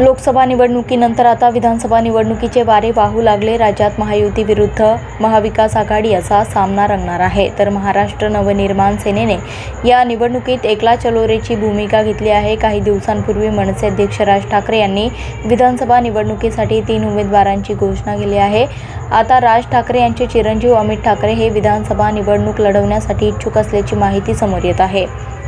लोकसभा निवडणुकीनंतर आता विधानसभा निवडणुकीचे वारे वाहू लागले. राज्यात महायुती विरुद्ध महाविकास आघाडी असा सामना रंगणार आहे. तर महाराष्ट्र नवनिर्माण सेनेने या निवडणुकीत एकला चलोरेची भूमिका घेतली आहे. काही दिवसांपूर्वी मनसे अध्यक्ष राज ठाकरे यांनी विधानसभा निवडणुकीसाठी तीन उमेदवारांची घोषणा केली आहे. आता राज ठाकरे यांचे चिरंजीव अमित ठाकरे हे विधानसभा निवडणूक लढवण्यासाठी इच्छुक असल्याची माहिती समोर येत आहे.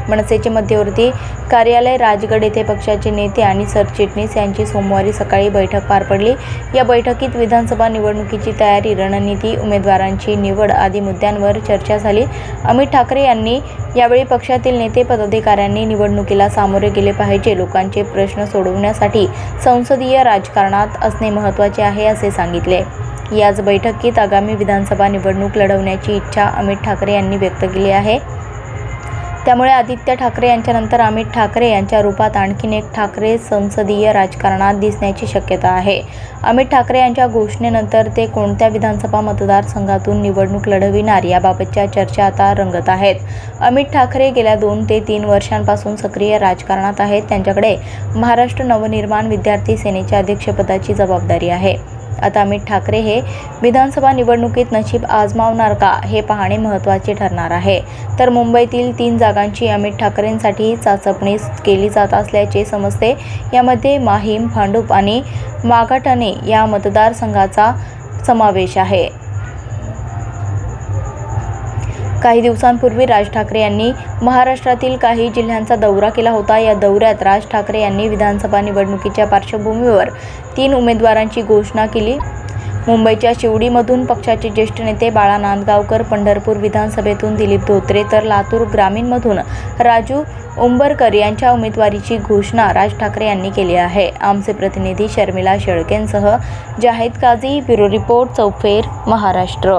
मनसेचे मध्यवर्ती कार्यालय राजगड येथे पक्षाचे नेते आणि सरचिटणीस यांची सोमवारी सकाळी बैठक पार पडली. या बैठकीत विधानसभा निवडणुकीची तयारी रणनीती उमेदवारांची निवड आदी मुद्द्यांवर चर्चा झाली. अमित ठाकरे यांनी यावेळी पक्षातील नेते पदाधिकाऱ्यांनी निवडणुकीला सामोरे गेले पाहिजे लोकांचे प्रश्न सोडवण्यासाठी संसदीय राजकारणात असणे महत्त्वाचे आहे असे सांगितले. याच बैठकीत आगामी विधानसभा निवडणूक लढवण्याची इच्छा अमित ठाकरे यांनी व्यक्त केली आहे. त्यामुळे आदित्य ठाकरे यांच्यानंतर अमित ठाकरे यांच्या रूपात आणखीन एक ठाकरे संसदीय राजकारणात दिसण्याची शक्यता आहे. अमित ठाकरे यांच्या घोषणेनंतर ते कोणत्या विधानसभा मतदारसंघातून निवडणूक लढविणार याबाबतच्या चर्चा आता रंगत आहेत. अमित ठाकरे गेल्या दोन ते तीन वर्षांपासून सक्रिय राजकारणात आहेत. त्यांच्याकडे महाराष्ट्र नवनिर्माण विद्यार्थी सेनेच्या अध्यक्षपदाची जबाबदारी आहे. आता अमित ठाकरे हे विधानसभा निवडणुकीत नशीब आजमावणार का हे पाहणे महत्त्वाचे ठरणार आहे. तर मुंबईतील तीन जागांची अमित ठाकरेंसाठी चाचपणी केली जात असल्याचे समजते. यामध्ये माहीम भांडूप आणि मागाटणे या मतदारसंघाचा समावेश आहे. काही दिवसांपूर्वी राज ठाकरे यांनी महाराष्ट्रातील काही जिल्ह्यांचा दौरा केला होता. या दौऱ्यात राज ठाकरे यांनी विधानसभा निवडणुकीच्या पार्श्वभूमीवर तीन उमेदवारांची घोषणा केली. मुंबईच्या शिवडीमधून पक्षाचे ज्येष्ठ नेते बाळा नांदगावकर पंढरपूर विधानसभेतून दिलीप धोत्रे तर लातूर ग्रामीणमधून राजू उंबरकर यांच्या उमेदवारीची घोषणा राज ठाकरे यांनी केली आहे. आमचे प्रतिनिधी शर्मिला शेळकेंसह जाहीद काझी ब्युरो रिपोर्ट चौफेर महाराष्ट्र.